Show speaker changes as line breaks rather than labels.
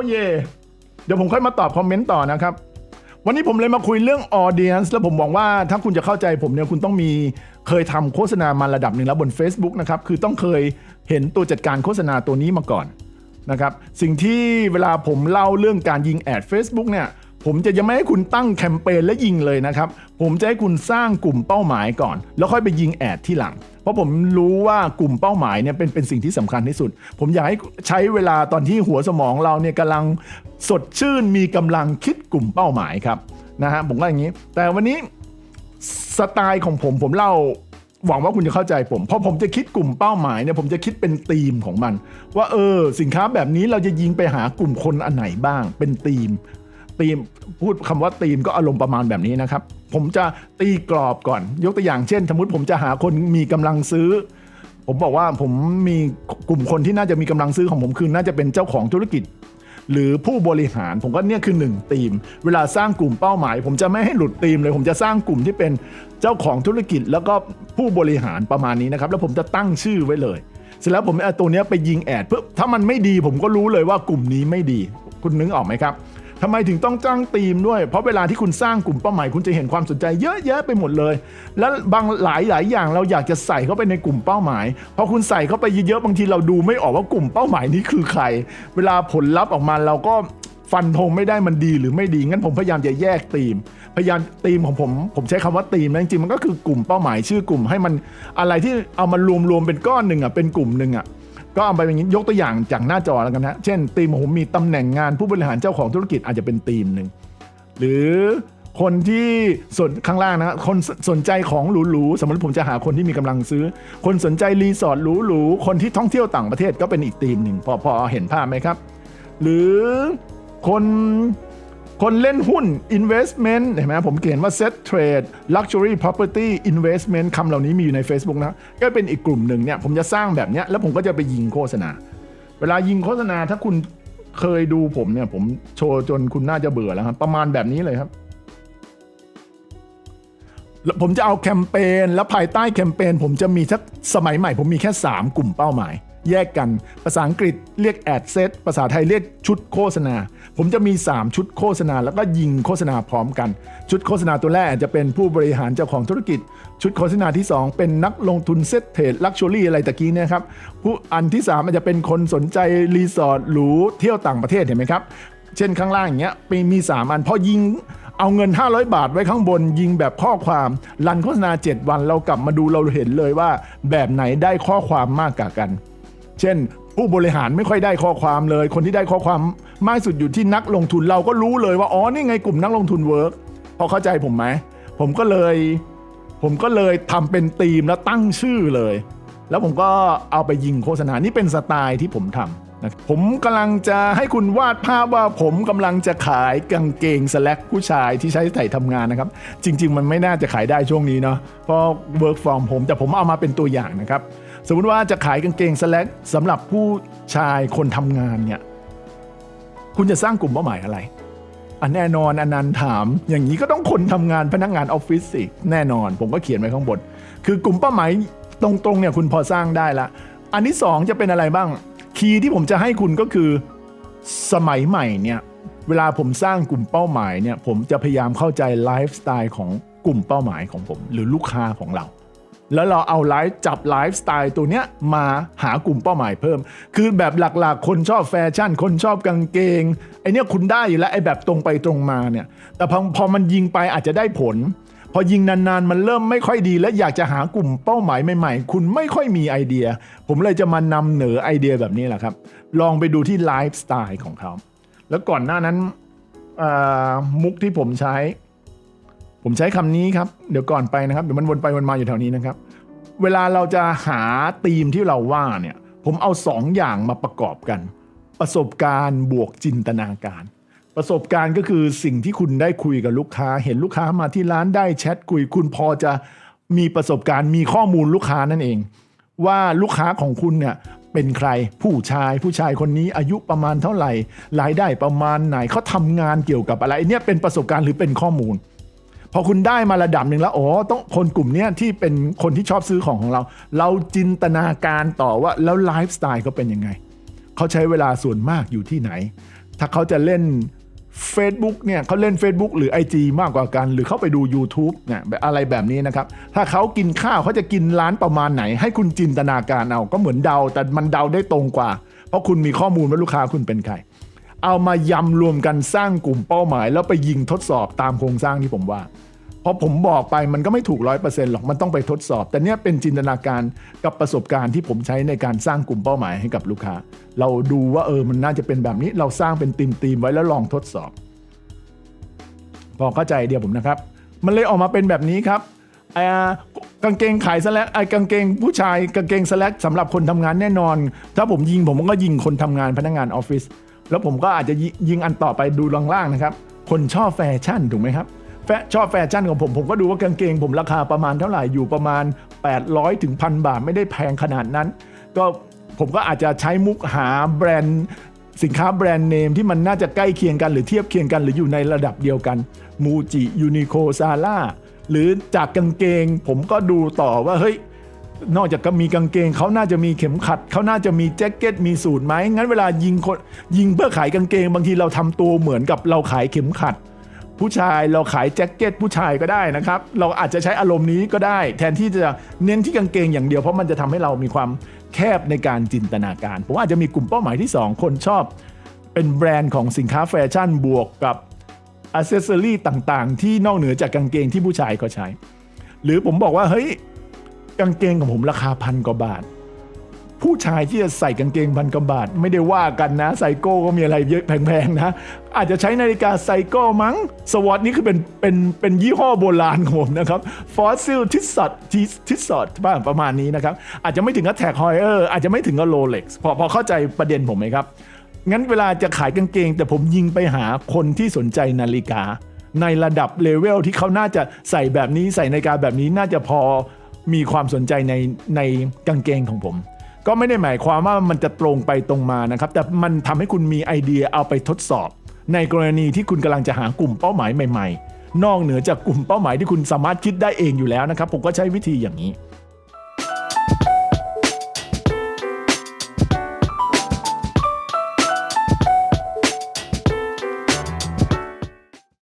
อ้เย เดี๋ยวผมค่อยมาตอบคอมเมนต์ต่อนะครับ วันนี้ผมเลยมาคุยเรื่อง audience แล้วผมบอกว่าถ้าคุณจะเข้าใจผมเนี่ยคุณต้องมีเคยทำโฆษณามาระดับหนึ่งแล้วบน Facebook นะครับ คือต้องเคยเห็นตัวจัดการโฆษณาตัวนี้มาก่อนนะครับ สิ่งที่เวลาผมเล่าเรื่องการยิงแอด Facebook เนี่ย ผมจะยังไม่ให้คุณตั้งแคมเปญและยิงเลยนะครับ ผมจะให้คุณสร้างกลุ่มเป้าหมายก่อน แล้วค่อยไปยิงแอดที่หลัง เพราะผมรู้ว่ากลุ่มเป้าหมายเนี่ยเป็นเป็นสิ่งที่สำคัญที่สุด ผมอยากให้ใช้เวลาตอนที่หัวสมองเราเนี่ยกำลังสดชื่นมีกำลังคิดกลุ่มเป้าหมายครับนะฮะผมว่าอย่างนี้ แต่วันนี้สไตล์ของผมผมเล่าหวังว่าคุณจะเข้าใจผม เพราะผมจะคิดกลุ่มเป้าหมายเนี่ยผมจะคิดเป็นธีมของมัน ว่าเออสินค้าแบบนี้เราจะยิงไปหากลุ่มคนอันไหนบ้างเป็นธีม ธีมพูดคำว่าธีมก็อารมณ์ประมาณแบบนี้นะครับ ผมจะตีกรอบก่อน ยกตัวอย่างเช่น สมมติผมจะหาคนมีกำลังซื้อ ผมบอกว่าผมมีกลุ่มคนที่น่าจะมีกำลังซื้อของผมคือน่าจะเป็นเจ้าของธุรกิจ หรือผู้บริหารผมก็เนี่ยคือหนึ่งธีม เวลาสร้างกลุ่มเป้าหมาย ผมจะไม่ให้หลุดธีมเลย ผมจะสร้างกลุ่มที่เป็นเจ้าของธุรกิจ แล้วก็ผู้บริหารประมาณนี้นะครับ แล้วผมจะตั้งชื่อไว้เลยเสร็จแล้วผมเอาตัวนี้ไปยิงแอดเพื่อถ้ามันไม่ดีผมก็รู้เลยว่ากลุ่มนี้ไม่ดี คุณนึกออกไหมครับ ทำไมถึงต้องจ้างทีมด้วย เพราะเวลาที่คุณสร้างกลุ่มเป้าหมายคุณจะเห็นความสนใจเยอะแยะไปหมดเลย แล้วบางหลายหลายอย่างเราอยากจะใส่เข้าไปในกลุ่มเป้าหมายพอคุณใส่เข้าไปเยอะๆบางทีเราดูไม่ออกว่ากลุ่มเป้าหมายนี้คือใคร เวลาผลลัพธ์ออกมาเราก็ฟันธงไม่ได้มันดีหรือไม่ดี งั้นผมพยายามจะแยกทีม พยายามทีมของผม ผมใช้คำว่าทีมนะจริงๆมันก็คือกลุ่มเป้าหมายชื่อกลุ่มให้มันอะไรที่เอามารวมๆเป็นก้อนหนึ่งอะเป็นกลุ่มหนึ่งอะ ก็เอาไปอย่างนี้ยกตัวอย่างจากหน้าจอแล้วกันนะเช่นทีมของผมมีตำแหน่งงานผู้บริหารเจ้าของธุรกิจอาจจะเป็นทีมหนึ่งหรือคนที่สนข้างล่างนะคนสสนใจของหรูๆสมมติผมจะหาคนที่มีกำลังซื้อ คนสนใจรีสอร์ทหรูๆคนที่ท่องเที่ยวต่างประเทศก็เป็นอีกทีมหนึ่งพอพอเห็นภาพไหมครับ หรือคน คนเล่นหุ้น investment เห็นไหมผมเขียนว่า set trade luxury property investment คำเหล่านี้มีอยู่ใน Facebook นะ ก็เป็นอีกกลุ่มหนึ่งเนี่ย ผมจะสร้างแบบเนี้ย แล้วผมก็จะไปยิงโฆษณา เวลายิงโฆษณาถ้าคุณเคยดูผมเนี่ย ผมโชว์จนคุณน่าจะเบื่อแล้วครับ ประมาณแบบนี้เลยครับ ผมจะเอาแคมเปญแล้วภายใต้แคมเปญผมจะมีสักสมัยใหม่ ผมมีแค่ 3 กลุ่มเป้าหมาย แยกกัน ภาษาอังกฤษเรียกแอดเซตภาษาไทยเรียกชุดโฆษณา ผมจะมี 3 ชุดโฆษณา แล้วก็ยิงโฆษณาพร้อมกัน ชุดโฆษณาตัวแรกอาจจะเป็นผู้บริหารเจ้าของธุรกิจ ชุดโฆษณาที่ 2 เป็นนักลงทุนเซ็ตเทรดลักชัวรี่อะไรตะกี้เนี่ยครับผู้อันที่3อาจจะเป็นคนสนใจรีสอร์ทหรูเที่ยวต่างประเทศเห็นไหมครับเช่นข้างล่างอย่างเงี้ยมีมี 3 อันพอยิงเอาเงิน 500 บาทไว้ข้างบนยิงแบบข้อความรันโฆษณา 7 วันเรากลับมาดูเราเห็นเลยว่า แบบไหนได้ข้อความมากกว่ากัน เช่น ผู้บริหารไม่ค่อยได้ข้อความเลย คนที่ได้ข้อความมากสุดอยู่ที่นักลงทุนเราก็รู้เลยว่าอ๋อนี่ไงกลุ่มนักลงทุนเวิร์กพอเข้าใจผมไหมผมก็เลย ผมก็เลยทำเป็นธีมแล้วตั้งชื่อเลย แล้วผมก็เอาไปยิงโฆษณานี่เป็นสไตล์ที่ผมทำนะผมกำลังจะให้คุณวาดภาพว่าผมกำลังจะขายกางเกงสแลกผู้ชายที่ใช้ใส่ทำงานนะครับ จริง ๆ มันไม่น่าจะขายได้ช่วงนี้เนาะเพราะ work from home แต่ผมเอามาเป็นตัวอย่างนะครับ สมมติว่าจะขายกางเกงสแลกสำหรับผู้ชายคนทำงานเนี่ยคุณจะสร้างกลุ่มเป้าหมายอะไร อันแน่นอนอันนันถาม อย่างนี้ก็ต้องคนทำงานพนักงานออฟฟิศสิแน่นอน ผมก็เขียนไว้ข้างบน คือกลุ่มเป้าหมายตรงๆเนี่ยคุณพอสร้างได้ละ อันที่สองจะเป็นอะไรบ้าง คีย์ที่ผมจะให้คุณก็คือสมัยใหม่เนี่ยเวลาผมสร้างกลุ่มเป้าหมายเนี่ยผมจะพยายามเข้าใจไลฟ์สไตล์ของกลุ่มเป้าหมายของผม หรือลูกค้าของเรา แล้วเราเอาไลฟ์จับไลฟ์สไตล์ตัวเนี้ยมาหากลุ่มเป้าหมายเพิ่ม คือแบบหลักๆ คนชอบแฟชั่น คนชอบกางเกงไอเนี้ยคุณได้อยู่แล้วไอแบบตรงไปตรงมาเนี่ย แต่พอพอมันยิงไปอาจจะได้ผล พอยิงนานๆ มันเริ่มไม่ค่อยดี และอยากจะหากลุ่มเป้าหมายใหม่ๆ คุณไม่ค่อยมีไอเดีย ผมเลยจะมานำเหนอไอเดียแบบนี้แหละครับ ลองไปดูที่ไลฟ์สไตล์ของเขาแล้วก่อนหน้านั้นมุกที่ผมใช้ ผมใช้คำนี้ครับ เดี๋ยวก่อนไปนะครับ เดี๋ยวมันวนไปวนมาอยู่แถวนี้นะครับ เวลาเราจะหาธีมที่เราว่าเนี่ย ผมเอาสองอย่างมาประกอบกัน ประสบการณ์บวกจินตนาการ ประสบการณ์ก็คือสิ่งที่คุณได้คุยกับลูกค้า เห็นลูกค้ามาที่ร้านได้แชทคุย คุณพอจะมีประสบการณ์มีข้อมูลลูกค้านั่นเอง ว่าลูกค้าของคุณเนี่ยเป็นใครผู้ชายผู้ชายคนนี้อายุประมาณเท่าไหร่รายได้ประมาณไหนเขาทำงานเกี่ยวกับอะไรเนี่ยเป็นประสบการณ์หรือเป็นข้อมูล พอคุณได้มาระดับหนึ่งแล้วอ๋อต้องคนกลุ่มนี้ที่เป็นคนที่ชอบซื้อของของเรา เราจินตนาการต่อว่าแล้วไลฟ์สไตล์เขาเป็นยังไงเขาใช้เวลาส่วนมากอยู่ที่ไหน ถ้าเขาจะเล่น Facebook เนี่ยเขาเล่น Facebook หรือ IG มากกว่ากัน หรือเขาไปดู YouTube เนี่ยอะไรแบบนี้นะครับ ถ้าเขากินข้าวเขาจะกินร้านประมาณไหน ให้คุณจินตนาการเอาก็เหมือนเดา แต่มันเดาได้ตรงกว่า เพราะคุณมีข้อมูลว่าลูกค้าคุณเป็นใคร เอามายำรวมกันสร้างกลุ่มเป้าหมาย แล้วไปยิงทดสอบตามโครงสร้างที่ผมว่าเพราะผมบอกไปมันก็ไม่ถูกร้อยเปอร์เซ็นต์หรอกมันต้องไปทดสอบ แต่เนี่ยเป็นจินตนาการกับประสบการณ์ที่ผมใช้ในการสร้างกลุ่มเป้าหมายให้กับลูกค้า เราดูว่าเออมันน่าจะเป็นแบบนี้เราสร้างเป็นทีมๆไว้แล้วลองทดสอบ พอเข้าใจเดียวผมนะครับ มันเลยออกมาเป็นแบบนี้ครับไอ่ากางเกงขายสแลกไอ้กางเกงผู้ชายกางเกงสแลกสำหรับคนทำงานแน่นอน ถ้าผมยิงผมก็ยิงคนทำงานพนักงานออฟฟิศ แล้วผมก็อาจจะยิงอันต่อไปดูล่างๆนะครับ คนชอบแฟชั่นถูกไหมครับแฟชอบแฟชั่นของผมผมก็ดูว่ากางเกง ผมราคาประมาณเท่าไหร่อยู่ประมาณ 800ถึงพันบาทไม่ได้แพงขนาดนั้น ก็ผมก็อาจจะใช้มุกหาแบรนด์สินค้าแบรนด์เนมที่มันน่าจะใกล้เคียงกันหรือเทียบเคียงกันหรืออยู่ในระดับเดียวกันมูจิยูนิโคซาร่าหรือจากกางเกง ผมก็ดูต่อว่าเฮ้ย นอกจากมีกางเกงเขาน่าจะมีเข็มขัดเขาน่าจะมีแจ็คเก็ตมีสูตรไหมงั้นเวลายิงคนยิงเพื่อขายกางเกง บางทีเราทำตัวเหมือนกับเราขายเข็มขัด ผู้ชายเราขายแจ็คเก็ตผู้ชายก็ได้นะครับ เราอาจจะใช้อารมณ์นี้ก็ได้ แทนที่จะเน้นที่กางเกงอย่างเดียวเพราะมันจะทำให้เรามีความแคบในการจินตนาการผมว่าอาจจะมีกลุ่มเป้าหมายที่ 2 คนชอบ เป็นแบรนด์ของสินค้าแฟชั่นบวกกับอ c เซสซอรี่ต่างๆ ที่นอกเหนือจากกางเกงที่ผู้ชายเขาใช้ หรือผมบอกว่าเฮ้ย กางเกงของผมราคาพันกว่าบาท ผู้ชายที่จะใส่กางเกงพันกว่าบาท ไม่ได้ว่ากันนะไซโก้ก็มีอะไรเยอะแพงๆนะ อาจจะใช้นาฬิกาไซโก้มั้งสวอตนี่คือเป็นเป็นเป็นยี่ห้อโบราณของผมนะครับฟอสซิลทิสซอดทิสซอดบ้างประมาณนี้นะครับ อาจจะไม่ถึงกับแท็กฮอยเออร์อาจจะไม่ถึงกับโรเล็กซ์พอพอเข้าใจประเด็นผมไหมครับงั้นเวลาจะขายกางเกง แต่ผมยิงไปหาคนที่สนใจนาฬิกา ในระดับเลเวลที่เขาน่าจะใส่แบบนี้ใส่นาฬิกาแบบนี้น่าจะพอ มีความสนใจในในกางเกงของผม ก็ไม่ได้หมายความว่ามันจะตรงไปตรงมานะครับ แต่มันทำให้คุณมีไอเดียเอาไปทดสอบ ในกรณีที่คุณกำลังจะหากลุ่มเป้าหมายใหม่ ๆ นอกเหนือจากกลุ่มเป้าหมายที่คุณสามารถคิดได้เองอยู่แล้วนะครับ ผมก็ใช้วิธีอย่างนี้